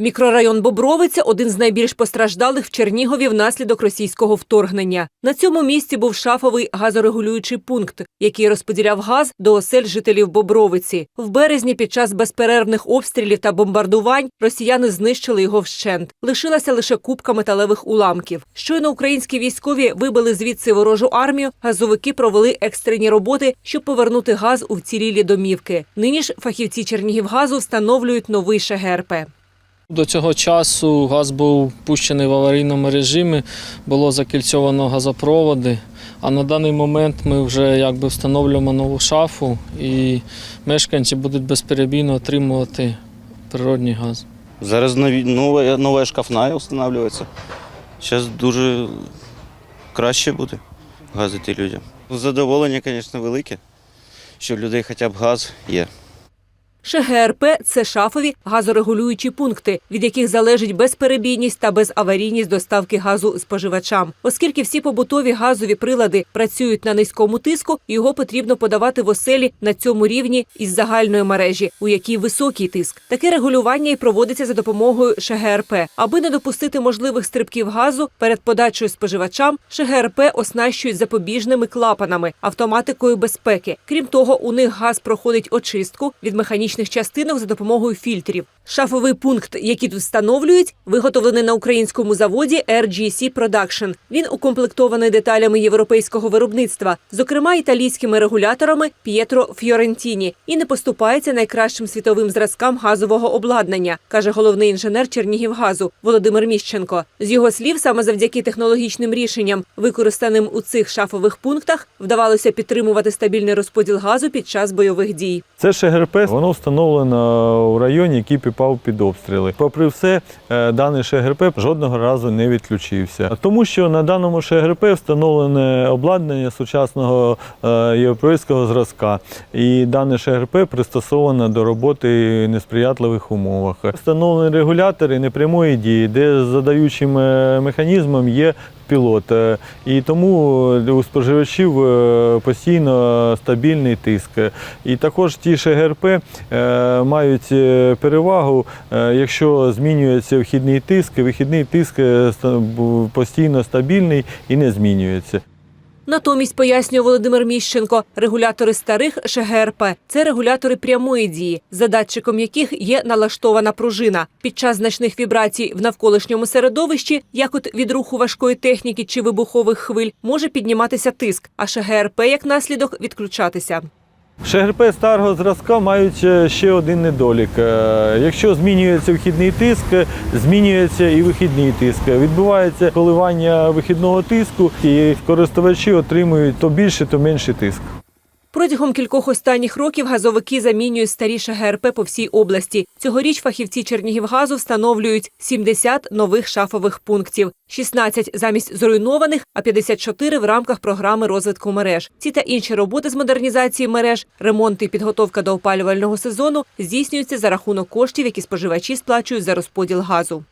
Мікрорайон Бобровиця один з найбільш постраждалих в Чернігові внаслідок російського вторгнення. На цьому місці був шафовий газорегулюючий пункт, який розподіляв газ до осель жителів Бобровиці. В березні під час безперервних обстрілів та бомбардувань росіяни знищили його вщент. Лишилася лише купка металевих уламків. Щойно українські військові вибили звідси ворожу армію. Газовики провели екстрені роботи, щоб повернути газ у вцілілі домівки. Нині ж фахівці Чернігівгазу встановлюють новий ШГРП. До цього часу газ був пущений в аварійному режимі, було закільцьовано газопроводи. А на даний момент ми вже якби встановлюємо нову шафу, і мешканці будуть безперебійно отримувати природний газ. Зараз нова, нова шкафна встановлюється. Зараз дуже краще буде газити людям. Задоволення, звісно, велике, що в людей хоча б газ є. ШГРП – це шафові газорегулюючі пункти, від яких залежить безперебійність та безаварійність доставки газу споживачам. Оскільки всі побутові газові прилади працюють на низькому тиску, його потрібно подавати в оселі на цьому рівні із загальної мережі, у якій високий тиск. Таке регулювання і проводиться за допомогою ШГРП. Аби не допустити можливих стрибків газу перед подачею споживачам, ШГРП оснащують запобіжними клапанами, автоматикою безпеки. Крім того, у них газ проходить очистку від механічних частинок за допомогою фільтрів. Шафовий пункт, який тут встановлюють, виготовлений на українському заводі RGC Production. Він укомплектований деталями європейського виробництва, зокрема італійськими регуляторами П'єтро Фьорентіні, і не поступається найкращим світовим зразкам газового обладнання, каже головний інженер Чернігівгазу Володимир Міщенко. З його слів, саме завдяки технологічним рішенням, використаним у цих шафових пунктах, вдавалося підтримувати стабільний розподіл газу під час бойових дій. Це ШГРП, воно встановлено у районі, який попав під обстріли. Попри все, е, даний ШГРП жодного разу не відключився, тому що на даному ШГРП встановлене обладнання сучасного е, європейського зразка, і дане ШГРП пристосовано до роботи в несприятливих умовах. Встановлені регулятори непрямої дії, де задаючим е, механізмом є пілот. Е, І тому у споживачів е, постійно стабільний тиск. І також ті ШГРП е, мають е, перевагу, е, якщо змінюється вхідний тиск, вихідний тиск е, постійно стабільний і не змінюється. Натомість, пояснює Володимир Міщенко, регулятори старих ШГРП – це регулятори прямої дії, за датчиком яких є налаштована пружина. Під час значних вібрацій в навколишньому середовищі, як от від руху важкої техніки чи вибухових хвиль, може підніматися тиск, а ШГРП як наслідок відключатися. ШГРП старого зразка мають е, ще один недолік. Е, Якщо змінюється вхідний тиск, змінюється і вихідний тиск. Відбувається коливання вихідного тиску, і користувачі отримують то більше, то менший тиск. Протягом кількох останніх років газовики замінюють старі ШГРП по всій області. Цьогоріч фахівці Чернігівгазу встановлюють 70 нових шафових пунктів, 16 замість зруйнованих, а 54 в рамках програми розвитку мереж. Ці та інші роботи з модернізації мереж, ремонт і підготовка до опалювального сезону здійснюються за рахунок коштів, які споживачі сплачують за розподіл газу.